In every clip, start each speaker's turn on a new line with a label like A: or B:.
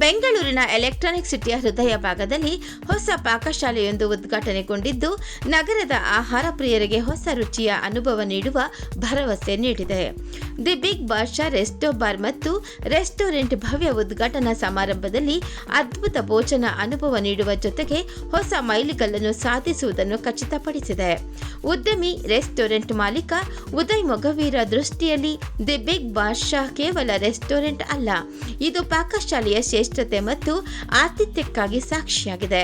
A: ಬೆಂಗಳೂರಿನ ಎಲೆಕ್ಟ್ರಾನಿಕ್ ಸಿಟಿಯ ಹೃದಯ ಭಾಗದಲ್ಲಿ ಹೊಸ ಪಾಕಶಾಲೆಯೊಂದು ಉದ್ಘಾಟನೆಗೊಂಡಿದ್ದು, ನಗರದ ಆಹಾರ ಪ್ರಿಯರಿಗೆ ಹೊಸ ರುಚಿಯ ಅನುಭವ ನೀಡುವ ಭರವಸೆ ನೀಡಿದೆ. The big Badshah resto bar ಮತ್ತು ರೆಸ್ಟೋರೆಂಟ್ ಭವ್ಯ ಉದ್ಘಾಟನಾ ಸಮಾರಂಭದಲ್ಲಿ ಅದ್ಭುತ ಭೋಜನ ಅನುಭವ ನೀಡುವ ಜೊತೆಗೆ ಹೊಸ ಮೈಲಿಗಲ್ಲನ್ನು ಸಾಧಿಸುವುದನ್ನು ಖಚಿತಪಡಿಸಿದೆ. ಉದ್ಯಮಿ, ರೆಸ್ಟೋರೆಂಟ್ ಮಾಲೀಕ, ಉದಯ್ ಮೊಗವೀರ ದೃಷ್ಟಿಯಲ್ಲಿ ದಿ ಬಿಗ್ ಬಾದ್ಶಾ ಕೇವಲ ರೆಸ್ಟೋರೆಂಟ್ ಅಲ್ಲ, ಇದು ಪಾಕಶಾಲೆಯ ಶ್ರೇಷ್ಠತೆ ಮತ್ತು ಆತಿಥ್ಯಕ್ಕಾಗಿ ಸಾಕ್ಷಿಯಾಗಿದೆ.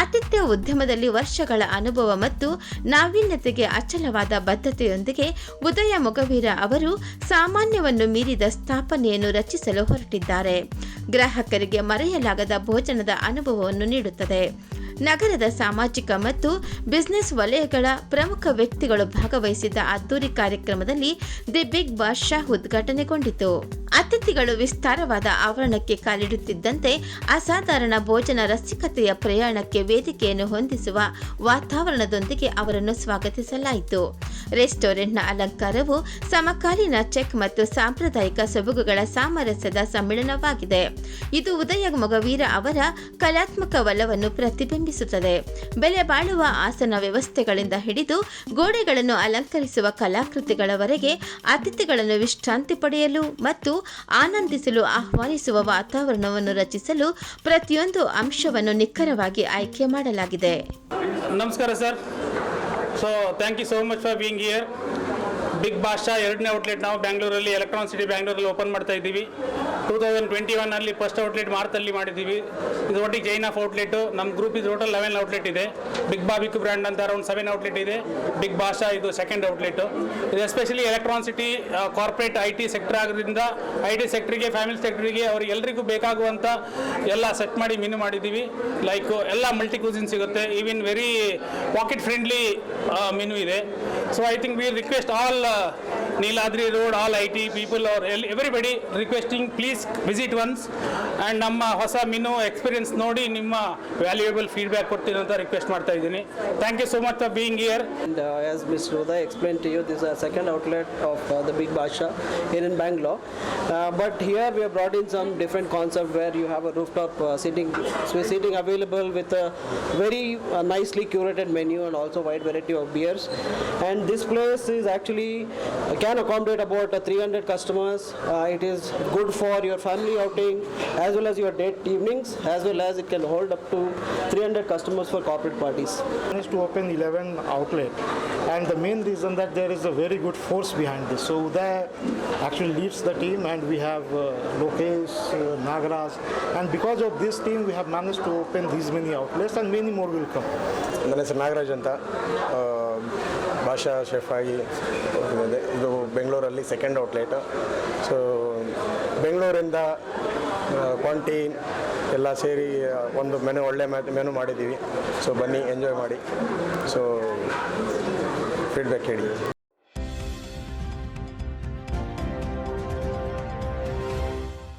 A: ಆತಿಥ್ಯ ಉದ್ಯಮದಲ್ಲಿ ವರ್ಷಗಳ ಅನುಭವ ಮತ್ತು ನಾವೀನ್ಯತೆಗೆ ಅಚಲವಾದ ಬದ್ಧತೆಯೊಂದಿಗೆ ಉದಯ ಮೊಗವೀರ ಅವರು ಸಾಮಾನ್ಯವನ್ನು ಮೀರಿದ ಸ್ಥಾಪನೆಯನ್ನು ರಚಿಸಲು ಹೊರಟಿದ್ದಾರೆ. ಗ್ರಾಹಕರಿಗೆ ಮರೆಯಲಾಗದ ಭೋಜನದ ಅನುಭವವನ್ನು ನೀಡುತ್ತದೆ. ನಗರದ ಸಾಮಾಜಿಕ ಮತ್ತು ಬಿಸ್ನೆಸ್ ವಲಯಗಳ ಪ್ರಮುಖ ವ್ಯಕ್ತಿಗಳು ಭಾಗವಹಿಸಿದ್ದ ಅದ್ದೂರಿ ಕಾರ್ಯಕ್ರಮದಲ್ಲಿ ದಿ ಬಿಗ್ ಬಾದ್ಶಾ ಉದ್ಘಾಟನೆಗೊಂಡಿತು. ಅತಿಥಿಗಳು ವಿಸ್ತಾರವಾದ ಆವರಣಕ್ಕೆ ಕಾಲಿಡುತ್ತಿದ್ದಂತೆ ಅಸಾಧಾರಣ ಭೋಜನ ರಸಿಕತೆಯ ಪ್ರಯಾಣಕ್ಕೆ ವೇದಿಕೆಯನ್ನು ಹೊಂದಿಸುವ ವಾತಾವರಣದೊಂದಿಗೆ ಅವರನ್ನು ಸ್ವಾಗತಿಸಲಾಯಿತು. ರೆಸ್ಟೋರೆಂಟ್ನ ಅಲಂಕಾರವು ಸಮಕಾಲೀನ ಚೆಕ್ ಮತ್ತು ಸಾಂಪ್ರದಾಯಿಕ ಸೊಬಗುಗಳ ಸಾಮರಸ್ಯದ ಸಮ್ಮಿಳನವಾಗಿದೆ. ಇದು ಉದಯ ಮೊಗವೀರ ಅವರ ಕಲಾತ್ಮಕ ವಲವನ್ನು ಪ್ರತಿಬಿಂಬಿಸುತ್ತದೆ. ಬೆಲೆ ಬಾಳುವ ಆಸನ ವ್ಯವಸ್ಥೆಗಳಿಂದ ಹಿಡಿದು ಗೋಡೆಗಳನ್ನು ಅಲಂಕರಿಸುವ ಕಲಾಕೃತಿಗಳವರೆಗೆ ಅತಿಥಿಗಳನ್ನು ವಿಶ್ರಾಂತಿ ಪಡೆಯಲು ಮತ್ತು ಆನಂದಿಸಲು ಆಹ್ವಾನಿಸುವ ವಾತಾವರಣವನ್ನು ರಚಿಸಲು ಪ್ರತಿಯೊಂದು ಅಂಶವನ್ನು ನಿಖರವಾಗಿ ಆಯ್ಕೆ ಮಾಡಲಾಗಿದೆ.
B: ನಮಸ್ಕಾರ sir. So thank you so much for being here. Big Basha ಎರಡನೇ ಔಟ್ಲೆಟ್ ನಾವು ಬ್ಯಾಂಗ್ಳೂರಲ್ಲಿ ಎಲೆಕ್ಟ್ರಾನ್ ಸಿಟಿ ಬ್ಯಾಂಗ್ಳೂರಲ್ಲಿ ಓಪನ್ ಮಾಡ್ತಾ ಇದ್ದೀವಿ. ಟೂ ತೌಸಂಡ್ ಟ್ವೆಂಟಿ ಒನ್ನಲ್ಲಿ ಫಸ್ಟ್ ಔಟ್ಲೆಟ್ ಮಾರ್ತಲ್ಲಿ ಮಾಡಿದ್ದೀವಿ. ಇದು ಒಟ್ಟಿಗೆ ಜೈನ್ ಆಫ್ ಔಟ್ಲೆಟು, ನಮ್ಮ ಗ್ರೂಪ್ ಇದು ಟೋಟಲ್ ಲೆವೆನ್ ಔಟ್ಲೆಟ್ ಇದೆ. ಬಿಗ್ ಬಾಬಿಕ್ ಬ್ರ್ಯಾಂಡ್ ಅಂತ ಅರೌಂಡ್ ಸೆವೆನ್ ಔಟ್ಲೆಟ್ ಇದೆ. ಬಿಗ್ ಬಾಷಾ ಇದು ಸೆಕೆಂಡ್ ಔಟ್ಲೆಟು. ಇದು especially Electron City corporate I T sector ಆಗೋದ್ರಿಂದ ಐ ಟಿ ಸೆಕ್ಟ್ರಿಗೆ ಫ್ಯಾಮಿಲಿ ಸೆಕ್ಟ್ರಿಗೆ ಅವ್ರಿಗೆ ಎಲ್ರಿಗೂ ಬೇಕಾಗುವಂಥ ಎಲ್ಲ ಸೆಟ್ ಮಾಡಿ ಮೀನು ಮಾಡಿದ್ದೀವಿ. ಲೈಕ್ ಎಲ್ಲ ಮಲ್ಟಿ ಕ್ಯೂಸಿನ್ ಸಿಗುತ್ತೆ even very pocket friendly menu ಇದೆ. So I think we request all uh, Niladri Road, all IT people or everybody requesting please visit once and ನಮ್ಮ ಹೊಸ experience ಎಕ್ಸ್ಪೀರಿಯನ್ಸ್ ನೋಡಿ ನಿಮ್ಮ ವ್ಯಾಲ್ಯೂಯಬಲ್ ಫೀಡ್ಬ್ಯಾಕ್ ಕೊಡ್ತೀನಿ ಅಂತ request ಮಾಡ್ತಾ ಇದ್ದೀನಿ thank you so much for
C: And uh, as Ms. Roda explained to you, this is a second outlet of uh, the Big Basha here in Bangalore. Uh, but here we have brought in some different concept where you have a rooftop uh, sitting, so seating available with a very uh, nicely curated menu and also wide variety of beers. And this place is actually uh, can accommodate about uh, 300 customers. Uh, it is good for your family outing as well as your date evenings, as well as it can hold up to 300 customers for corporate parties.
D: managed to open 11 outlet and the main reason that there is a very good force behind this so Uday actually leads the team and we have uh, Lokesh, uh, Nagaraj and because of this team we have managed to open these many outlets and many more will come.
E: ನನ್ನ ಹೆಸರು ನಾಗರಾಜ್ ಅಂತ ಆ, ಭಾಷಾ chef ಆಗಿ. ಇದು ಬೆಂಗಳೂರಲ್ಲಿ second outlet so ಬೆಂಗಳೂರಿಂದ ಕ್ವಾಂಟಿ ಎಲ್ಲ ಸೇರಿ ಒಂದು ಮೆನು ಒಳ್ಳೆ ಮೆನು ಮಾಡಿದ್ದೀವಿ. ಸೊ ಬನ್ನಿ ಎಂಜಾಯ್ ಮಾಡಿ. ಸೊ ಫೀಡ್ಬ್ಯಾಕ್ ಹೇಳಿ.